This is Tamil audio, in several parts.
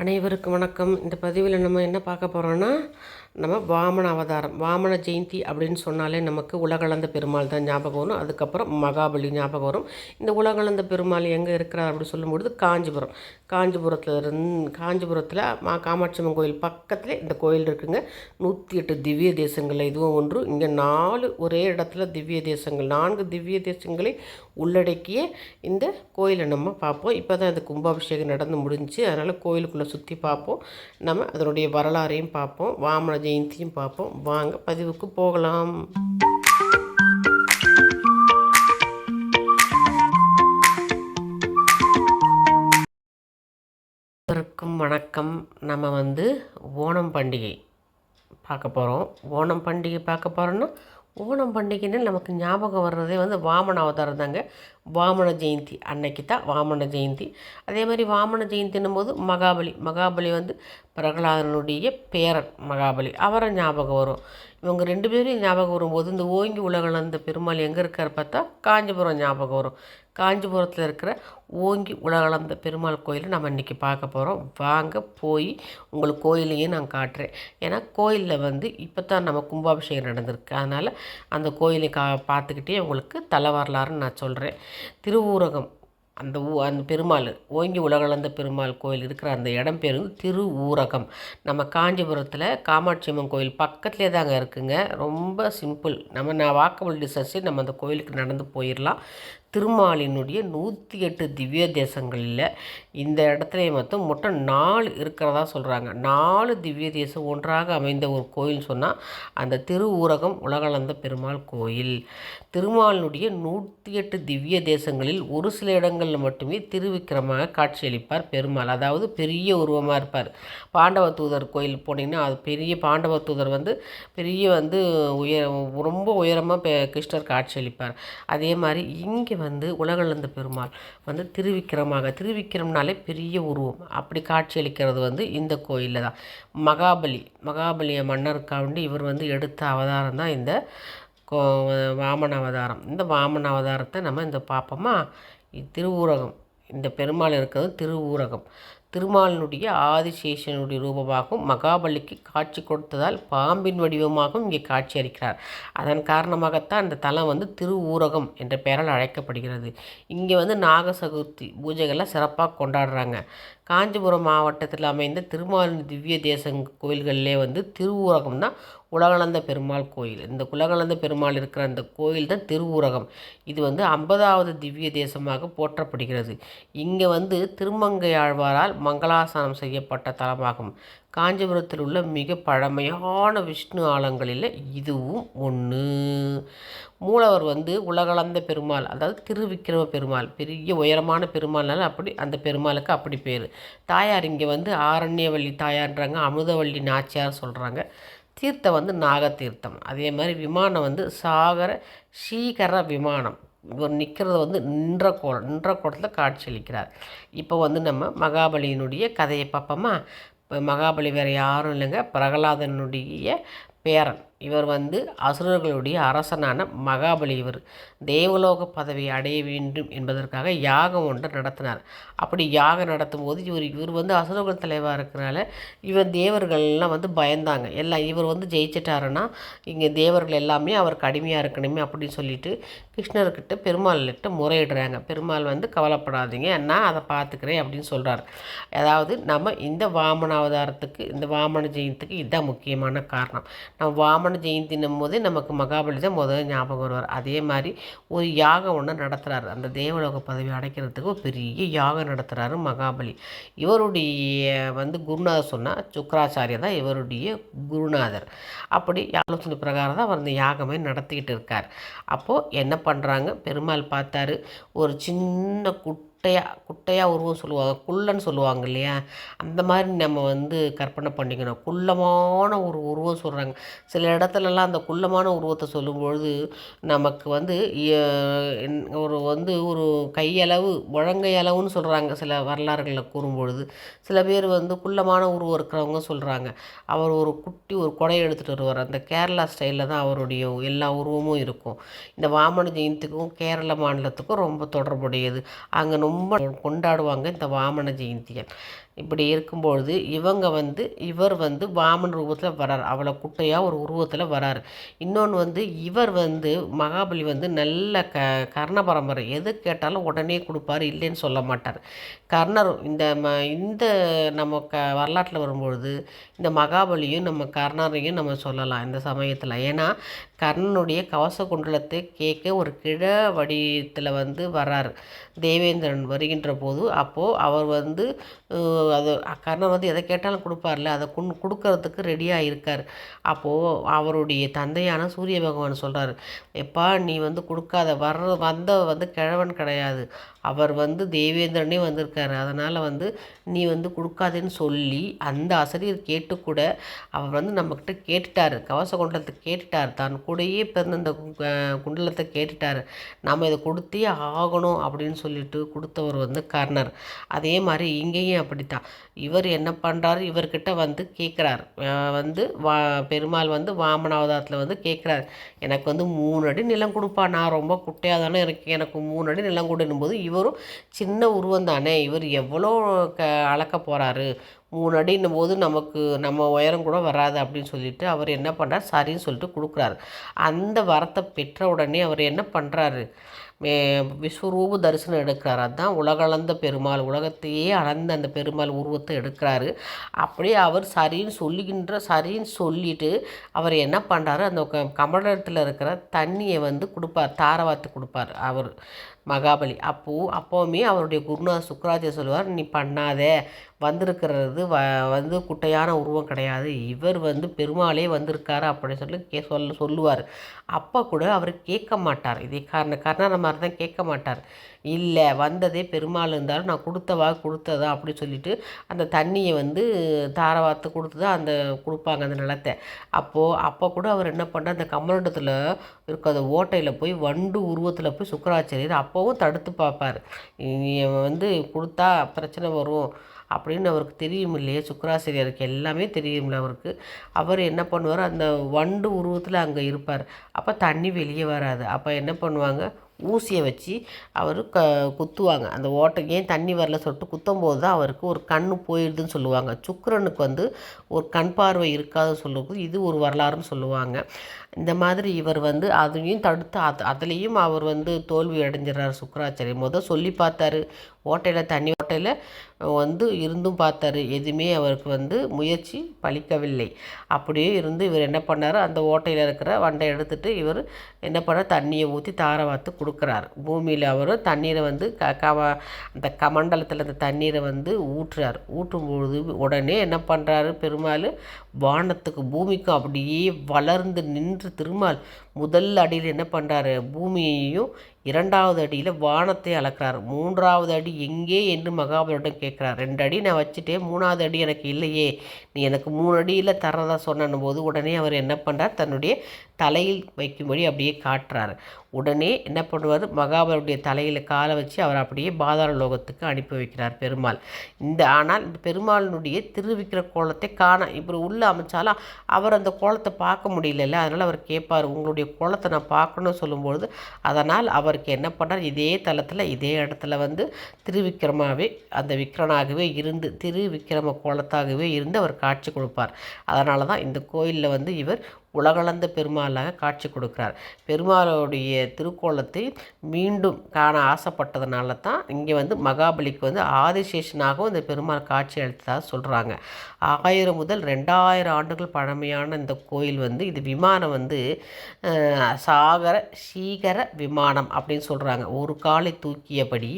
அனைவருக்கும் வணக்கம். இந்த பதிவில் நம்ம என்ன பார்க்க போகிறோன்னா நம்ம வாமன அவதாரம் வாமன ஜெயந்தி அப்படின்னு சொன்னாலே நமக்கு உலகளந்த பெருமாள் தான் ஞாபகம் வரும். அதுக்கப்புறம் மகாபலி ஞாபகம் வரும். இந்த உலகளந்த பெருமாள் எங்கே இருக்கிறார் அப்படின்னு சொல்லும்பொழுது காஞ்சிபுரம். காஞ்சிபுரத்தில் இருந்து காஞ்சிபுரத்தில் மா காமாட்சி அம்மன் கோயில் பக்கத்தில் இந்த கோயில் இருக்குங்க. நூற்றி எட்டு திவ்ய தேசங்களில் இதுவும் ஒன்று. இங்கே நாலு ஒரே இடத்துல திவ்ய தேசங்கள் நான்கு திவ்ய தேசங்களை உள்ளடக்கிய இந்த கோயிலை நம்ம பார்ப்போம். இப்போ தான் இந்த கும்பாபிஷேகம் நடந்து முடிஞ்சு அதனால் கோயிலுக்குள்ளே சுற்றி பார்ப்போம். நம்ம அதனுடைய வரலாறையும் பார்ப்போம். வாமன ஜெயந்தியும் பார்ப்போம். வாங்க பதிவுக்கு போகலாம். அனைவருக்கும் வணக்கம். நம்ம வந்து ஓணம் பண்டிகை பார்க்க போகிறோம் ஓணம் பண்டிகை பார்க்க போகிறோன்னா ஓணம் பண்டிகைன்னு நமக்கு ஞாபகம் வர்றதே வந்து வாமன அவதாரம் தாங்க. வாமன ஜெயந்தி அன்னைக்கு தான் வாமன ஜெயந்தி. அதே மாதிரி வாமன ஜெயந்தின்னும் போது மகாபலி. மகாபலி வந்து பிரகலாதனுடைய பேரன் மகாபலி. அவரை ஞாபகம் வரும். இவங்க ரெண்டு பேரும் ஞாபகம் வரும்போது இந்த ஓங்கி உலகளந்த பெருமாள் எங்கே இருக்கார் பார்த்தா காஞ்சிபுரம் ஞாபகம் வரும். காஞ்சிபுரத்தில் இருக்கிற ஓங்கி உலகளந்த பெருமாள் கோயிலை நம்ம இன்றைக்கி பார்க்க போகிறோம் வாங்க போய் உங்களுக்கு கோயிலையும் நான் காட்டுறேன். ஏன்னா கோயிலில் வந்து இப்போ தான் நம்ம கும்பாபிஷேகம் நடந்திருக்கு. அதனால் அந்த கோயிலை கா பார்த்துக்கிட்டே உங்களுக்கு தலை வரலாறுன்னு நான் சொல்கிறேன் திருவூரகம். அந்த ஊ அந்த பெருமாள் ஓங்கி உலகளந்த பெருமாள் கோயில் இருக்கிற அந்த இடம் பேர் வந்து திரு ஊரகம் நம்ம காஞ்சிபுரத்தில் காமாட்சி அம்மன் கோயில் பக்கத்துலேயே தாங்க இருக்குங்க. ரொம்ப சிம்பிள். நம்ம நான் வாக்கபிள் டிஸ்டன்ஸே நம்ம அந்த கோயிலுக்கு நடந்து போயிடலாம் திருமாலினுடைய நூற்றி எட்டு திவ்ய தேசங்களில் இந்த இடத்துல மொத்தம் மொத்தம் நாலு இருக்கிறதா சொல்கிறாங்க நாலு திவ்ய தேசம் ஒன்றாக அமைந்த ஒரு கோயில் சொன்னால் அந்த திரு ஊரகம் உலகளந்த பெருமாள் கோயில். திருமாலினுடைய நூற்றி எட்டு திவ்ய தேசங்களில் ஒரு சில இடங்களில் மட்டுமே திருவிக்கிரமாக காட்சியளிப்பார் பெருமாள். அதாவது பெரிய உருவமாக இருப்பார். பாண்டவ தூதர் கோயில் போனீங்கன்னா அது பெரிய பாண்டவ தூதர் வந்து பெரிய வந்து உயர் ரொம்ப உயரமாக பெ கிருஷ்ணர் காட்சியளிப்பார். அதே மாதிரி இங்கே வந்து உலகளந்த பெருமாள் வந்து திருவிக்கிரமாக திருவிக்கிரம்னாலே பெரிய உருவம். அப்படி காட்சியளிக்கிறது வந்து இந்த கோயிலில் தான். மகாபலி மகாபலிய மன்னருக்காண்டி இவர் வந்து எடுத்த அவதாரம் தான் இந்த கோ வாமன அவதாரம். இந்த வாமன அவதாரத்தை நம்ம இந்த பார்ப்போமா திருவுரகம் திருவூரகம் இந்த பெருமாள் இருக்கிறது திருவூரகம். திருமாலினுடைய ஆதிசேஷனுடைய ரூபமாகவும் மகாபலிக்கு காட்சி கொடுத்ததால் பாம்பின் வடிவமாகவும் இங்கே காட்சி அளிக்கிறார் அதன் காரணமாகத்தான் இந்த தலம் வந்து திருவூரகம் என்ற பெயரால் அழைக்கப்படுகிறது. இங்கே வந்து நாக சதுர்த்தி பூஜைகள்லாம் சிறப்பாக கொண்டாடுறாங்க. காஞ்சிபுரம் மாவட்டத்தில் அமைந்த திருமாலின் திவ்ய தேச கோயில்களிலே வந்து திருவூரகம் தான் உலகளந்த பெருமாள் கோயில். இந்த உலகளந்த பெருமாள் இருக்கிற அந்த கோயில் தான் திருவுரகம். இது வந்து ஐம்பதாவது திவ்ய தேசமாக போற்றப்படுகிறது. இங்கே வந்து திருமங்கை ஆழ்வாரால் செய்யப்பட்ட தலமாகும். காஞ்சிபுரத்தில் உள்ள மிக பழமையான விஷ்ணு ஆலங்களில் இதுவும் ஒன்று மூலவர் வந்து உலகளந்த பெருமாள் அதாவது திருவிக்கிரம பெருமாள். பெரிய உயரமான பெருமாள்னால அப்படி அந்த பெருமாளுக்கு அப்படி பேர். தாயார் இங்கே வந்து ஆரண்யவள்ளி தாயார்ன்றாங்க அமுதவள்ளி நாச்சியார் சொல்கிறாங்க தீர்த்தம் வந்து நாகத்தீர்த்தம். அதே மாதிரி விமானம் வந்து சாகர சீகர விமானம். இவர் நிற்கிறது வந்து நின்ற கோலம் நின்ற கோலத்தில் காட்சியளிக்கிறார் இப்போ வந்து நம்ம மகாபலியினுடைய கதையை பார்ப்போமா? இப்போ மகாபலி வேறு யாரும் இல்லைங்க. பிரகலாதனுடைய பேரன். இவர் வந்து அசுரர்களுடைய அரசனான மகாபலி இவர். தேவலோக பதவி அடைய வேண்டும் என்பதற்காக யாகம் ஒன்று நடத்தினார். அப்படி யாகம் நடத்தும் போது இவர் இவர் வந்து அசுரர்கள் தலைவாக இருக்கிறனால இவர் தேவர்கள்லாம் வந்து பயந்தாங்க. எல்லாம் இவர் வந்து ஜெயிச்சிட்டாருன்னா இங்கே தேவர்கள் எல்லாமே அவர் கடுமையாக இருக்கணுமே அப்படின்னு சொல்லிட்டு கிருஷ்ணர்கிட்ட பெருமாள்கிட்ட முறையிடுறாங்க. பெருமாள் வந்து கவலைப்படாதீங்க நான் அதை பார்த்துக்கிறேன் அப்படின்னு சொல்கிறார் அதாவது நம்ம இந்த வாமன அவதாரத்துக்கு இந்த வாமன ஜெயந்திக்கு இதுதான் முக்கியமான காரணம். நம்ம வாமன ஜெயந்தினும் போது நமக்கு மகாபலி தான் முதல்ல ஞாபகம் வருவார். அதே மாதிரி ஒரு யாகம் ஒன்று நடத்துகிறாரு அந்த தேவலோக பதவி அடைக்கிறதுக்கு ஒரு பெரிய யாகம் நடத்துகிறாரு மகாபலி. இவருடைய வந்து குருநாதர் சொன்னால் சுக்கராச்சாரியர் தான் இவருடைய குருநாதர். அப்படி ஆலோசனை பிரகாரம் தான் அவர் அந்த யாகமே நடத்திக்கிட்டு இருக்கார். அப்போது என்ன பண்ணுறாங்க பெருமாள் பார்த்தாரு. ஒரு சின்ன குட் குட்டையாக குட்டையாக உருவம் சொல்லுவாங்க குள்ளன்னு சொல்லுவாங்க இல்லையா? அந்த மாதிரி நம்ம வந்து கற்பனை பண்ணிக்கணும். குள்ளமான ஒரு உருவம் சொல்கிறாங்க சில இடத்துலலாம் அந்த குள்ளமான உருவத்தை சொல்லும்பொழுது நமக்கு வந்து ஒரு வந்து ஒரு கையளவு முழங்கை அளவுன்னு சொல்கிறாங்க சில வரலாறுகளில் கூறும்பொழுது. சில பேர் வந்து குள்ளமான உருவம் இருக்கிறவங்க சொல்கிறாங்க அவர் ஒரு குட்டி ஒரு கொடையை எடுத்துகிட்டு வருவார். அந்த கேரளா ஸ்டைலில் தான் அவருடைய எல்லா உருவமும் இருக்கும். இந்த வாமன ஜெயந்திக்கும் கேரள மாநிலத்துக்கும் ரொம்ப தொடர்புடையது. அங்கே ரொம்ப கொண்டாடுவாங்க இந்த வாமன ஜெயந்தியை இப்படி இருக்கும்பொழுது இவங்க வந்து இவர் வந்து வாமன் ரூபத்தில் வரார். அவ்வளோ குட்டையாக ஒரு உருவத்தில் வரார். இன்னொன்று வந்து இவர் வந்து மகாபலி வந்து நல்ல க கர்ண பரம்பரை. எது கேட்டாலும் உடனே கொடுப்பார் இல்லைன்னு சொல்ல மாட்டார். கர்ணர் இந்த ம இந்த நம்ம க வரலாற்றில் வரும்பொழுது இந்த மகாபலியும் நம்ம கர்ணரையும் நம்ம சொல்லலாம் இந்த சமயத்தில். ஏன்னா கர்ணனுடைய கவச குண்டலத்தை கேட்க ஒரு கிழ வடிவத்தில் வந்து வர்றார் தேவேந்திரன் வருகின்ற போது அப்போது அவர் வந்து அது கர்ணன் வந்து எதை கேட்டாலும் கொடுப்பார்ல அதை குன் கொடுக்கறதுக்கு ரெடியாக இருக்கார். அப்போது அவருடைய தந்தையான சூரிய பகவான் சொல்கிறார் எப்பா நீ வந்து கொடுக்காத வர்ற வந்த வந்து கிழவன் கிடையாது. அவர் வந்து தேவேந்திரனே வந்திருக்காரு. அதனால் வந்து நீ வந்து கொடுக்காதேன்னு சொல்லி அந்த ஆசிரியர் கேட்டு கூட அவர் வந்து நம்மக்கிட்ட கேட்டுட்டார். கவச குண்டலத்தை கேட்டுட்டார். தான் கூடயே பிறந்த இந்த குண்டலத்தை கேட்டுட்டார். நம்ம இதை கொடுத்தே ஆகணும் அப்படின்னு சொல்லிட்டு கொடுத்தவர் வந்து கர்ணர். அதே மாதிரி இங்கேயும் அப்படித்தான். இவர் என்ன பண்ணுறாரு இவர்கிட்ட வந்து கேட்குறார் வந்து வா பெருமாள் வந்து வாமனாவதாரத்தில் வந்து கேட்குறாரு எனக்கு வந்து மூணு அடி நிலம் கொடுப்பா. நான் ரொம்ப குட்டையாக தானே எனக்கு எனக்கு மூணு அடி நிலம் கொடுன்னும் போது இவரும் சின்ன உருவம் தானே. இவர் எவ்வளோ க அளக்க போகிறாரு மூணு அடின்னும் போது நமக்கு நம்ம உயரம் கூட வராது அப்படின்னு சொல்லிட்டு அவர் என்ன பண்ணுறார் சரின்னு சொல்லிட்டு கொடுக்குறாரு. அந்த வரத்தை பெற்ற உடனே அவர் என்ன பண்ணுறாரு மே விஸ்வரூப தரிசனம் எடுக்கிறார். அதுதான் உலகளந்த பெருமாள். உலகத்தையே அளந்த அந்த பெருமாள் உருவத்தை எடுக்கிறாரு. அப்படியே அவர் சரின்னு சொல்லுகின்ற சரின்னு சொல்லிட்டு அவர் என்ன பண்ணுறாரு அந்த கமலத்தில் இருக்கிற தண்ணியை வந்து கொடுப்பார். தாரவாத்து கொடுப்பார் அவர் மகாபலி. அப்போது அப்போவுமே அவருடைய குருநாத் சுக்ராஜர் சொல்லுவார் நீ பண்ணாதே. வந்திருக்கிறது. வ வந்து குட்டையான உருவம் கிடையாது. இவர் வந்து பெருமாளே வந்திருக்காரு அப்படின்னு சொல்லி கே சொல்ல சொல்லுவார். அப்போ கூட அவர் கேட்க மாட்டார். இதே காரண கர்ணன மாதிரி தான் கேட்க மாட்டார். இல்லை வந்ததே பெருமாள் இருந்தாலும் நான் கொடுத்தவா கொடுத்ததா அப்படி சொல்லிட்டு அந்த தண்ணியை வந்து தாரவாத்து கொடுத்து தான் அந்த கொடுப்பாங்க அந்த நிலத்தை. அப்போது அப்போ கூட அவர் என்ன பண்ணார்? அந்த கமலண்டத்தில் இருக்க அந்த ஓட்டையில் போய் வண்டு உருவத்தில் போய் சுக்கராச்சாரியர் அப்போவும் தடுத்து பார்ப்பார். வந்து கொடுத்தா பிரச்சனை வரும். அப்படின்னு அவருக்கு தெரியும் இல்லையே சுக்கராசிரியருக்கு எல்லாமே தெரியும்ல அவருக்கு. அவர் என்ன பண்ணுவார்? அந்த வண்டு உருவத்தில் அங்கே இருப்பார். அப்போ தண்ணி வெளியே வராது. அப்போ என்ன பண்ணுவாங்க? ஊசியை வச்சு அவர் க குத்துவாங்க. அந்த ஓட்டை ஏன் தண்ணி வரல சொல்லிட்டு குத்தும் போது தான் அவருக்கு ஒரு கண் போயிடுதுன்னு சொல்லுவாங்க. சுக்கரனுக்கு வந்து ஒரு கண் பார்வை இருக்காதுன்னு சொல்லுவது இது ஒரு வரலாறுன்னு சொல்லுவாங்க. இந்த மாதிரி இவர் வந்து அதையும் தடுத்து அது அதுலேயும் அவர் வந்து தோல்வி அடைஞ்சிடறார் சுக்கராச்சாரியர் முதல் சொல்லி பார்த்தாரு ஓட்டையில் தண்ணி ஓட்டையில் வந்து இருந்தும் பார்த்தாரு எதுவுமே அவருக்கு வந்து முயற்சி பலிக்கவில்லை. அப்படியே இருந்து இவர் என்ன பண்ணார் அந்த ஓட்டையில் இருக்கிற வண்டை எடுத்துகிட்டு இவர் என்ன பண்ணார் தண்ணியை ஊற்றி தாரை வார்த்து கொடுக்குறாரு. பூமியில் அவர் தண்ணீரை வந்து க கம அந்த கமண்டலத்தில் அந்த தண்ணீரை வந்து ஊற்றுறார். ஊற்றும்பொழுது உடனே என்ன பண்ணுறாரு பெருமாள் வானத்துக்கு பூமிக்கும் அப்படியே வளர்ந்து நின்று திருமால் முதல் அடியில் என்ன பண்ணுறாரு பூமியையும் இரண்டாவது அடியில் வானத்தை அளக்கிறார். மூன்றாவது அடி எங்கே என்று மகாபலியிடம் கேட்குறார். ரெண்டு அடி நான் வச்சுட்டேன் மூணாவது அடி எனக்கு இல்லையே. நீ எனக்கு மூணு அடியில் தரதா சொன்னும் போது உடனே அவர் என்ன பண்ணுறார் தன்னுடைய தலையில் வைக்கும்படி அப்படியே காட்டுறாரு. உடனே என்ன பண்ணுவார்? மகாபலியுடைய தலையில் காலை வச்சு அவர் அப்படியே பாதாள லோகத்துக்கு அனுப்பி வைக்கிறார் பெருமாள். இந்த ஆனால் இந்த பெருமாளினுடைய திருவிக்கிற கோலத்தை காண இப்படி உள்ளே அமைச்சாலும் அவர் அந்த கோலத்தை பார்க்க முடியல அதனால் அவர் கேட்பார் உங்களுடைய கோலத்தை நான் பார்க்கணும்னு சொல்லும்பொழுது அதனால் அவர் அவருக்கு என்ன பண்ணார்? இதே தளத்தில் இதே இடத்துல வந்து திருவிக்ரமாகவே அந்த விக்ரனாகவே இருந்து திருவிக்கிரம கோலத்தாகவே இருந்து அவர் காட்சி கொடுப்பார். அதனால தான் இந்த கோயிலில் வந்து இவர் உலகளந்த பெருமாளாக காட்சி கொடுக்குறார். பெருமாளுடைய திருக்கோலத்தை மீண்டும் காண ஆசைப்பட்டதுனால தான் இங்கே வந்து மகாபலிக்கு வந்து ஆதிசேஷனாகவும் இந்த பெருமாள் காட்சி அளித்ததாக சொல்கிறாங்க ஆயிரம் முதல் ரெண்டாயிரம் ஆண்டுகள் பழமையான இந்த கோயில் வந்து இது விமானம் வந்து சாகர சீகர விமானம் அப்படின்னு சொல்கிறாங்க ஒரு காலை தூக்கியபடி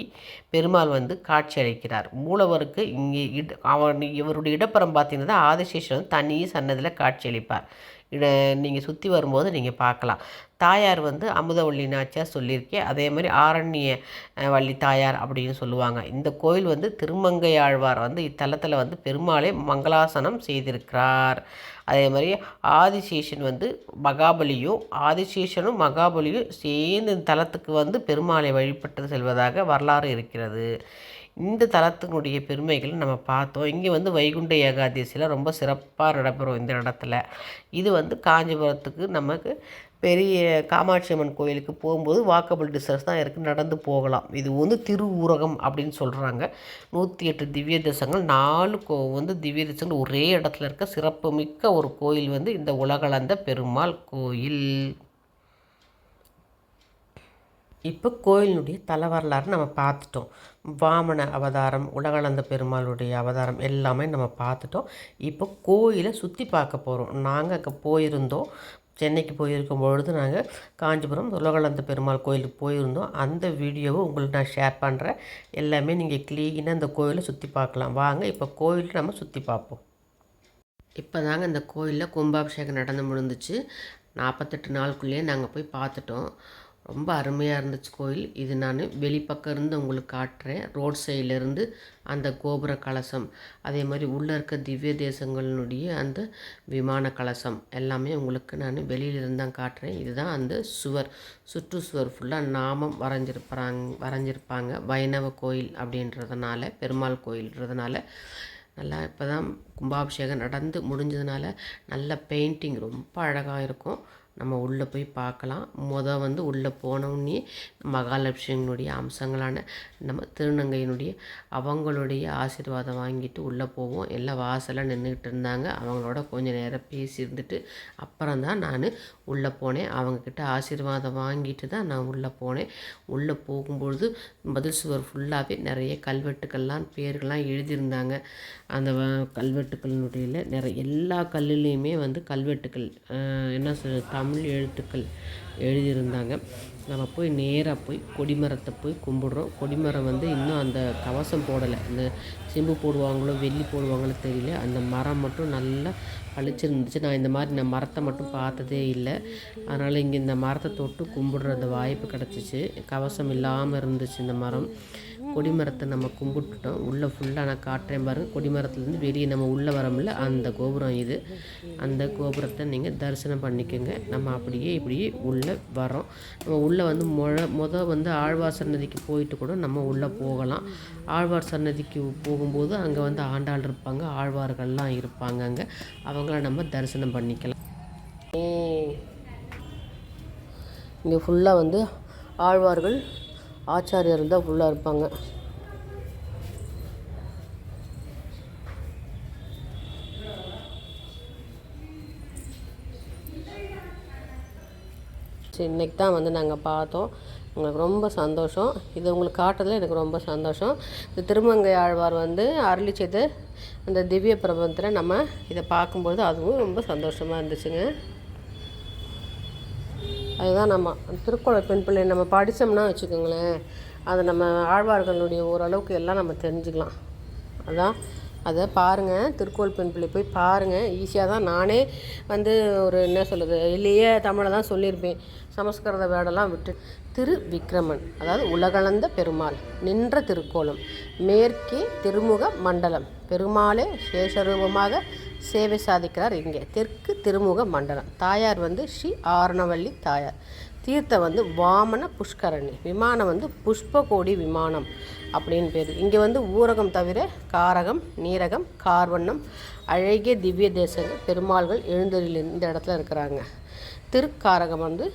பெருமாள் வந்து காட்சி அளிக்கிறார். மூலவருக்கு இங்கே இட அவன் இவருடைய இடப்புறம் பார்த்தீங்கன்னா ஆதிசேஷன் வந்து தனி சன்னதியில் காட்சி அளிப்பார். நீங்கள் சுற்றி வரும்போது நீங்கள் பார்க்கலாம் தாயார் வந்து அமுதவள்ளி நாச்சியார் சொல்லியிருக்கேன் அதே மாதிரி ஆரண்ய வள்ளி தாயார் அப்படின்னு சொல்லுவாங்க. இந்த கோயில் வந்து திருமங்கை ஆழ்வார் வந்து இத்தலத்தில் வந்து பெருமாளை மங்களாசனம் செய்திருக்கிறார். அதே மாதிரி ஆதிசேஷன் வந்து மகாபலியும் ஆதிசேஷனும் மகாபலியும் சேர்ந்து இந்த தலத்துக்கு வந்து பெருமாளை வழிபட்டு செல்வதாக வரலாறு இருக்கிறது. இந்த தலத்தினுடைய பெருமைகள் நம்ம பார்த்தோம். இங்கே வந்து வைகுண்ட ஏகாதசியில் ரொம்ப சிறப்பாக நடைபெறும் இந்த இடத்துல. இது வந்து காஞ்சிபுரத்துக்கு நமக்கு பெரிய காமாட்சி அம்மன் கோயிலுக்கு போகும்போது வாக்கபிள் டிஸ்டன்ஸ் தான் இருக்குது நடந்து போகலாம். இது வந்து திருஊரகம் அப்படின்னு சொல்கிறாங்க நூற்றி எட்டு திவ்ய தேசங்கள் நாலு கோ வந்து திவ்ய தேசங்கள் ஒரே இடத்துல இருக்க சிறப்பு மிக்க ஒரு கோயில் வந்து இந்த உலகளந்த பெருமாள் கோயில். இப்போ கோயிலினுடைய தல வரலாறு நம்ம பார்த்துட்டோம். வாமன அவதாரம் உலகளந்த பெருமாளுடைய அவதாரம் எல்லாமே நம்ம பார்த்துட்டோம். இப்போ கோயிலை சுற்றி பார்க்க போகிறோம் நாங்கள் அங்கே போயிருந்தோம். சென்னைக்கு போயிருக்கும் பொழுது நாங்கள் காஞ்சிபுரம் உலகளந்த பெருமாள் கோயிலுக்கு போயிருந்தோம். அந்த வீடியோவை உங்களுக்கு நான் ஷேர் பண்ணுறேன் எல்லாமே நீங்கள் க்ளீனாக அந்த கோயிலை சுற்றி பார்க்கலாம். வாங்க இப்போ கோயிலை நம்ம சுற்றி பார்ப்போம். இப்போ தாங்க இந்த கோயிலில் கும்பாபிஷேகம் நடந்து முடிஞ்சிச்சு. நாற்பத்தெட்டு நாளுக்குள்ளேயே நாங்கள் போய் பார்த்துட்டோம். ரொம்ப அருமையாக இருந்துச்சு கோயில். இது நான் வெளிப்பக்கம் இருந்து உங்களுக்கு காட்டுறேன். ரோட் சைட்லேருந்து அந்த கோபுர கலசம் அதே மாதிரி உள்ளே இருக்க திவ்ய தேசங்களினுடைய அந்த விமான கலசம் எல்லாமே உங்களுக்கு நான் வெளியிலிருந்து தான் காட்டுறேன். இதுதான் அந்த சுவர். சுற்றுச்சுவர் ஃபுல்லாக நாமம் வரைஞ்சிருப்பாங்க வரைஞ்சிருப்பாங்க. வைணவ கோயில் அப்படின்றதுனால பெருமாள் கோயில்ன்றதுனால. நல்லா இப்போ தான் கும்பாபிஷேகம் நடந்து முடிஞ்சதுனால நல்ல பெயிண்டிங் ரொம்ப அழகாக இருக்கும். நம்ம உள்ளே போய் பார்க்கலாம். மொதல் வந்து உள்ளே போனோடனே மகாலட்சுமியினுடைய அம்சங்களான நம்ம திருநங்கையினுடைய அவங்களுடைய ஆசீர்வாதம் வாங்கிட்டு உள்ளே போவோம். எல்லாம் வாசலாக நின்றுக்கிட்டு இருந்தாங்க. அவங்களோட கொஞ்சம் நேரம் பேசி இருந்துட்டு அப்புறம் தான் நான் உள்ளே போனேன். அவங்கக்கிட்ட ஆசீர்வாதம் வாங்கிட்டு தான் நான் உள்ளே போனேன். உள்ளே போகும்பொழுது பதில் சுவர் ஃபுல்லாகவே நிறைய கல்வெட்டுக்கள்லாம் பேர்கள்லாம் எழுதியிருந்தாங்க. அந்த கல்வெட்டுக்களினுடைய நிறைய எல்லா கல்லுலேயுமே வந்து கல்வெட்டுக்கள் என்ன சொல் தமிழ் எழுத்துக்கள் எழுதியிருந்தாங்க. நம்ம போய் நேராக போய் கொடிமரத்தை போய் கும்பிடுறோம். கொடிமரம் வந்து இன்னும் அந்த கவசம் போடலை. இந்த சிம்பு போடுவாங்களோ வெள்ளி போடுவாங்களோ தெரியல. அந்த மரம் மட்டும் நல்லா பளிச்சிருந்துச்சு. நான் இந்த மாதிரி நான் மரத்தை மட்டும் பார்த்ததே இல்லை. அதனால் இங்கே இந்த மரத்தை தொட்டு கும்பிடுற அந்த வாய்ப்பு கிடச்சிச்சு. கவசம் இல்லாமல் இருந்துச்சு இந்த மரம். கொடிமரத்தை நம்ம கும்பிட்டுட்டோம். உள்ளே ஃபுல்லாக நான் காட்டுறேன் பாருங்கள் கொடிமரத்துலேருந்து வெளியே நம்ம உள்ளே வரோம்ல அந்த கோபுரம் இது. அந்த கோபுரத்தை நீங்கள் தரிசனம் பண்ணிக்கோங்க. நம்ம அப்படியே இப்படியே உள்ளே வரோம் நம்ம உள்ளே வந்து முழ முத வந்து ஆழ்வார் சன்னதிக்கு போயிட்டு கூட நம்ம உள்ளே போகலாம். ஆழ்வார் சன்னதிக்கு போகும்போது அங்கே வந்து ஆண்டாள் இருப்பாங்க. ஆழ்வார்கள்லாம் இருப்பாங்க அங்கே. அவங்கள நம்ம தரிசனம் பண்ணிக்கலாம். இங்கே ஃபுல்லாக வந்து ஆழ்வார்கள் ஆச்சாரியர் தான் ஃபுல்லாக இருப்பாங்க. சரி இன்றைக்கி தான் வந்து நாங்கள் பார்த்தோம். உங்களுக்கு ரொம்ப சந்தோஷம். இது உங்களுக்கு காட்டுறதுல எனக்கு ரொம்ப சந்தோஷம். இந்த திருமங்கை ஆழ்வார் வந்து அருளி செய்த அந்த திவ்ய பிரபந்தத்தில் நம்ம இதை பார்க்கும்போது அதுவும் ரொம்ப சந்தோஷமாக இருந்துச்சுங்க. அதுதான் நம்ம திருக்குறள் பெண் பிள்ளை நம்ம படித்தோம்னா வச்சுக்கோங்களேன் அதை நம்ம ஆழ்வார்களுடைய ஓரளவுக்கு எல்லாம் நம்ம தெரிஞ்சுக்கலாம். அதான் அதை பாருங்கள் திருக்கோள் பெண் பிள்ளை போய் பாருங்கள் ஈஸியாக தான் நானே வந்து ஒரு என்ன சொல்லுது இல்லையே தமிழை தான் சொல்லியிருப்பேன். சமஸ்கிருத வேடெல்லாம் விட்டு திரு விக்ரமன் அதாவது உலகளந்த பெருமாள் நின்ற திருக்கோலம் மேற்கே திருமுக மண்டலம் பெருமாளே சேஷரூபமாக சேவை சாதிக்கிறார் இங்கே. தெற்கு திருமுக மண்டலம். தாயார் வந்து ஸ்ரீ ஆரணவல்லி தாயார். தீர்த்தம் வந்து வாமன புஷ்கரணி. விமானம் வந்து புஷ்பகோடி விமானம் அப்படின்னு பேர். இங்கே வந்து ஊரகம் தவிர காரகம் நீரகம் கார்வண்ணம் அழகிய திவ்ய தேசங்கள் பெருமாள்கள் எழுந்தரில் இந்த இடத்துல இருக்கிறாங்க. திருக்காரகம் வந்து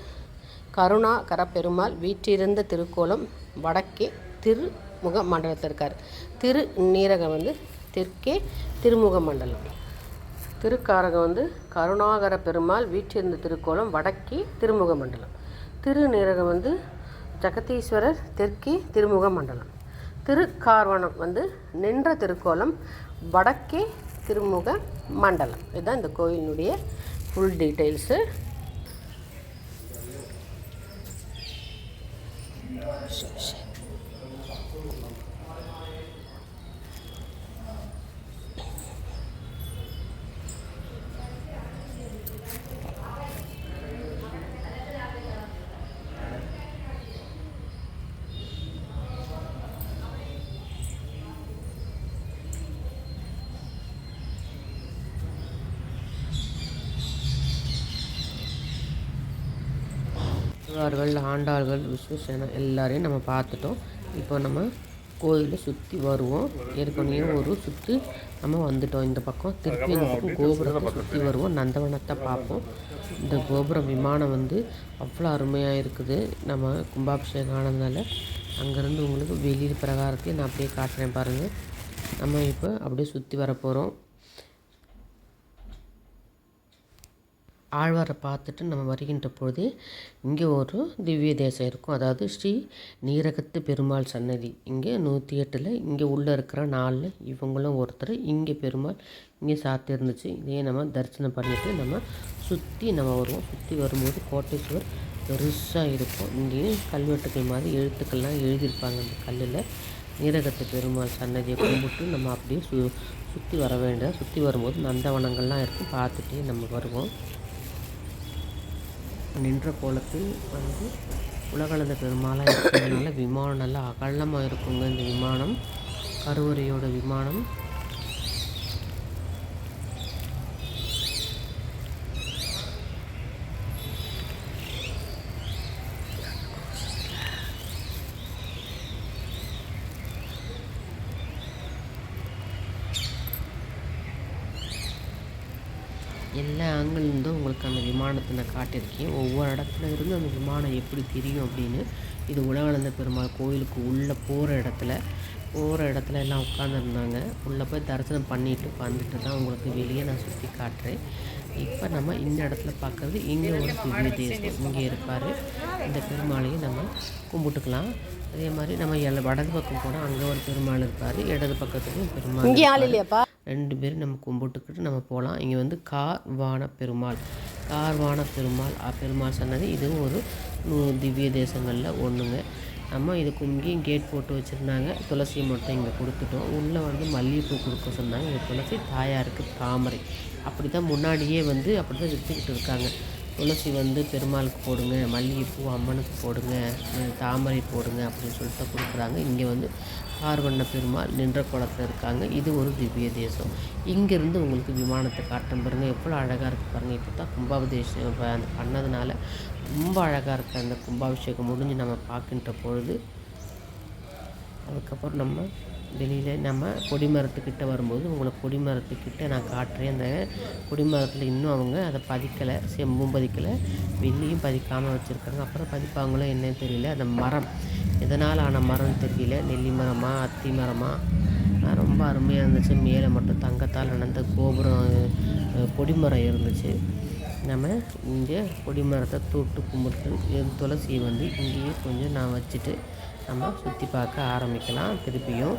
கருணா கரப்பெருமாள் வீற்றிருந்த திருக்கோலம் வடக்கே திருமுக மண்டலத்தில் இருக்கார். திரு நீரகம் வந்து தெற்கே திருமுக மண்டலம். திருக்காரகம் வந்து கருணாகர பெருமாள் வீற்றிருந்த திருக்கோலம் வடக்கே திருமுக மண்டலம். திருநீரகம் வந்து ஜெகதீஸ்வரர் தெற்கே திருமுக மண்டலம். திருக்கார்வணம் வந்து நின்ற திருக்கோலம் வடக்கே திருமுக மண்டலம். இதுதான் இந்த கோயிலினுடைய ஃபுல் டீட்டெயில்ஸு ஆழ்வார்கள் ஆண்டாள்கள் விஸ்வசேனா எல்லாரையும் நம்ம பார்த்துட்டோம். இப்போ நம்ம கோயிலை சுற்றி வருவோம். ஏற்கனவே ஒரு சுற்றி நம்ம வந்துட்டோம். இந்த பக்கம் திருப்பி இந்த பக்கம் கோபுரத்தை சுற்றி வருவோம். நந்தவனத்தை பார்ப்போம். இந்த கோபுர விமானம் வந்து அவ்வளோ அருமையாக இருக்குது. நம்ம கும்பாபிஷேகம் ஆனதுனால அங்கேருந்து உங்களுக்கு வெளியில் பிரகாரத்தையும் நான் அப்படியே காட்டுறேன் பாருங்கள் நம்ம இப்போ அப்படியே சுற்றி வர போகிறோம் ஆழ்வாரை பார்த்துட்டு நம்ம வருகின்ற பொழுது இங்கே ஒரு திவ்ய தேசம் இருக்கும். அதாவது ஸ்ரீ நீரகத்து பெருமாள் சன்னதி. இங்கே நூற்றி எட்டில் இங்கே உள்ளே இருக்கிற நாளில் இவங்களும் ஒருத்தர். இங்கே பெருமாள் இங்கே சாத்திருந்துச்சு இதே நம்ம தரிசனம் பண்ணிவிட்டு நம்ம சுற்றி நம்ம வருவோம். சுற்றி வரும்போது கோட்டேஸ்வர் பெருசாக இருக்கும். இங்கேயும் கல்வெட்டுக்கள் மாதிரி எழுத்துக்கள்லாம் எழுதியிருப்பாங்க. அந்த கல்லில் நீரகத்து பெருமாள் சன்னதியை கும்பிட்டு நம்ம அப்படியே சு சுற்றி வர வேண்டாம் சுற்றி வரும்போது நந்தவனங்கள்லாம் இருக்கும். பார்த்துட்டே நம்ம வருவோம். நின்ற கோலத்தில் வந்து உலகளந்த பெருமாளாக இருக்கிறதுனால விமானம் நல்லா அகலமாக இருக்குங்க இந்த விமானம். கருவறையோட விமானம் எல்லா ஆங்கிள்லேருந்தும் உங்களுக்கு அந்த விமானத்தை நான் காட்டியிருக்கேன். ஒவ்வொரு இடத்துல இருந்து அந்த விமானம் எப்படி தெரியும் அப்படின்னு இது உலகளந்த பெருமாள் கோயிலுக்கு உள்ளே போகிற இடத்துல போகிற இடத்துல எல்லாம் உட்காந்துருந்தாங்க உள்ளே போய் தரிசனம் பண்ணிட்டு வந்துட்டு தான் உங்களுக்கு வெளியே நான் சுற்றி காட்டுறேன். இப்போ நம்ம இந்த இடத்துல பார்க்குறது இங்கே ஒரு திவ்ய தேசம். இங்கே இருப்பார். இந்த பெருமாளையும் நம்ம கும்பிட்டுக்கலாம். அதே மாதிரி நம்ம எல்ல வடது பக்கம் போனால் அங்கே ஒரு பெருமாள் இருப்பார். இடது பக்கத்துலேயும் பெருமாள் ரெண்டு பேரும் நம்ம கும்பிட்டுக்கிட்டு நம்ம போகலாம் இங்கே வந்து கார்வான பெருமாள். கார்வான பெருமாள் பெருமாள் சன்னதி இதுவும் ஒரு நூ- திவ்ய தேசங்களில் ஒன்றுங்க நம்ம இதுக்கு இங்கேயும் கேட் போட்டு வச்சுருந்தாங்க. துளசி மட்டும் இங்கே கொடுத்துட்டோம். உள்ளே வந்து மல்லிகைப்பூ கொடுக்க சொன்னாங்க. இங்கே துளசி தாயாருக்கு தாமரை. அப்படி தான் முன்னாடியே வந்து அப்படி தான் விற்றுக்கிட்டு இருக்காங்க. துளசி வந்து பெருமாளுக்கு போடுங்க மல்லிகைப்பூ அம்மனுக்கு போடுங்க தாமரை போடுங்க அப்படின்னு சொல்லிட்டு கொடுக்குறாங்க. இங்கே வந்து பார்வண்ண பெருமாள் நின்ற குளத்தில் இருக்காங்க. இது ஒரு திவ்ய தேசம். இங்கேருந்து உங்களுக்கு விமானத்தை காட்டும் பாருங்கள் எவ்வளோ அழகாக இருக்குது பாருங்கள் இப்போ தான் கும்பாபிஷேகம் அந்த பண்ணதுனால ரொம்ப அழகாக இருக்குது அந்த கும்பாபிஷேகம் முடிஞ்சு நம்ம பார்க்கின்ற பொழுது அதுக்கப்புறம் நம்ம வெளியில் நம்ம கொடிமரத்துக்கிட்ட வரும்போது உங்களுக்கு கொடிமரத்துக்கிட்ட நான் காட்டுறேன். அந்த கொடிமரத்தில் இன்னும் அவங்க அதை பதிக்கலை செம்பும் பதிக்கலை வெள்ளியும் பதிக்காமல் வச்சுருக்காங்க. அப்புறம் பதிப்பாங்களோ என்னன்னு தெரியல. அந்த மரம் எதனால் ஆன மரம் தெரியல. நெல்லி மரமா அத்தி மரமா? ரொம்ப அருமையாக இருந்துச்சு. மேலே மட்டும் தங்கத்தால் நடந்த கோபுரம் கொடிமரம் இருந்துச்சு. நம்ம இங்கே கொடிமரத்தை தொட்டு கும்பிட்டு துளசியை வந்து இங்கேயே கொஞ்சம் நான் வச்சுட்டு நம்ம சுற்றி பார்க்க ஆரம்பிக்கலாம். திருப்பியும்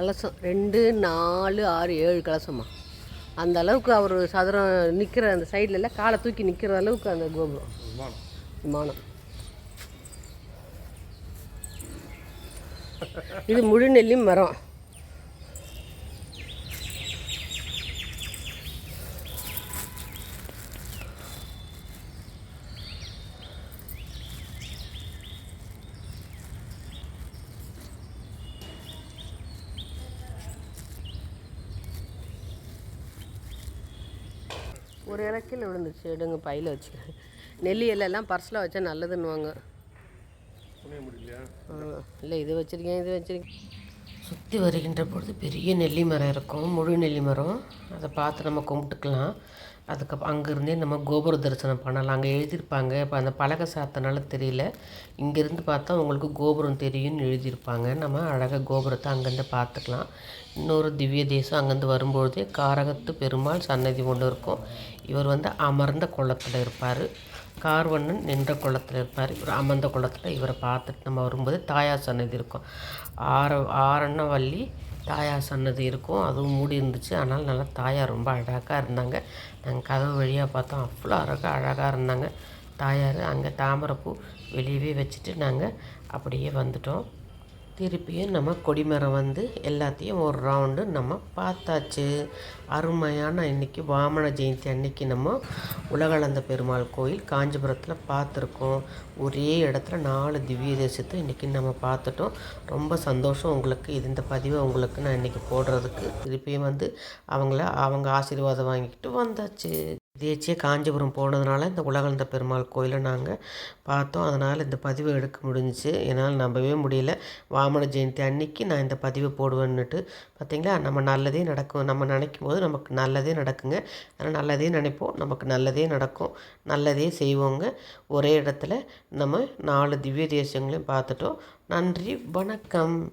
கலசம். ரெண்டு நாலு ஆறு ஏழு கலசமா அந்த அளவுக்கு அவர் சதுரம் நிற்கிற அந்த சைட்லலாம் காலை தூக்கி நிற்கிற அளவுக்கு அந்த கோபுரம். விமானம். இது இது முழுநெல்லி மரம் ஒரு இலக்கில் விழுந்துச்சு எடுங்க பையில் வச்சு நெல்லி எல்லாம் பர்ஸில் வச்சா நல்லதுன்னுவாங்க. இல்லை இது வச்சுருக்கேன் இது வச்சுருக்கேன். சுற்றி வருகின்ற பொழுது பெரிய நெல்லி மரம் இருக்கும். முழு நெல்லி மரம். அதை பார்த்து நம்ம கும்பிட்டுக்கலாம். அதுக்கப்புறம் அங்கேருந்தே நம்ம கோபுர தரிசனம் பண்ணலாம். அங்கே எழுதியிருப்பாங்க. இப்போ அந்த பலகை சாத்தனால தெரியல. இங்கேருந்து பார்த்தா உங்களுக்கு கோபுரம் தெரியும்னு எழுதியிருப்பாங்க. நம்ம அழகாக கோபுரத்தை அங்கேருந்து பார்த்துக்கலாம். இன்னொரு திவ்ய தேசம் அங்கேருந்து வரும்பொழுதே காரகத்து பெருமாள் சன்னதி ஒன்று இருக்கும். இவர் வந்து அமர்ந்த குளத்தில் இருப்பார். கார்வண்ணன் நின்ற குளத்தில் இருப்பார். இவர் அமர்ந்த குளத்தில் இவரை பார்த்துட்டு நம்ம வரும்போது தாயார் சன்னதி இருக்கும். ஆர ஆரண்ணவல்லி தாயார் சன்னதி இருக்கும். அதுவும் மூடி இருந்துச்சு. ஆனால் நல்லா தாயார் ரொம்ப அழகாக இருந்தாங்க. நாங்கள் கதவு வழியாக பார்த்தோம். அவ்வளோ அழகாக அழகாக இருந்தாங்க. தாயார் அங்கே தாமரைப்பூ வெளியவே வச்சுட்டு நாங்கள் அப்படியே வந்துட்டோம். திருப்பியும் நம்ம கொடிமரம் வந்து எல்லாத்தையும் ஒரு ரவுண்டு நம்ம பார்த்தாச்சு. அருமையான இன்னைக்கு வாமன ஜெயந்தி அன்னைக்கு நம்ம உலகளந்த பெருமாள் கோயில் காஞ்சிபுரத்தில் பார்த்துருக்கோம். ஒரே இடத்துல நாலு திவ்ய தேசத்தை இன்றைக்கி நம்ம பார்த்துட்டோம். ரொம்ப சந்தோஷம் உங்களுக்கு. இது இந்த பதிவை உங்களுக்கு நான் இன்றைக்கி போடுறதுக்கு. திருப்பியும் வந்து அவங்கள அவங்க ஆசீர்வாதம் வாங்கிக்கிட்டு வந்தாச்சு. இதேச்சியே காஞ்சிபுரம் போனதுனால இந்த உலகந்த பெருமாள் கோயிலை நாங்கள் பார்த்தோம். அதனால் இந்த பதிவை எடுக்க முடிஞ்சுச்சு. என்னால் நம்பவே முடியல. வாமன ஜெயந்தி அன்னைக்கு நான் இந்த பதிவை போடுவேன்னுட்டு பார்த்தீங்களா நம்ம நல்லதே நடக்கும். நம்ம நினைக்கும் போது நமக்கு நல்லதே நடக்குங்க. அதனால் நல்லதே நினைப்போம். நமக்கு நல்லதே நடக்கும். நல்லதே செய்வோங்க. ஒரே இடத்துல நம்ம நாலு திவ்ய தேசங்களையும் பார்த்துட்டோம். நன்றி. வணக்கம்.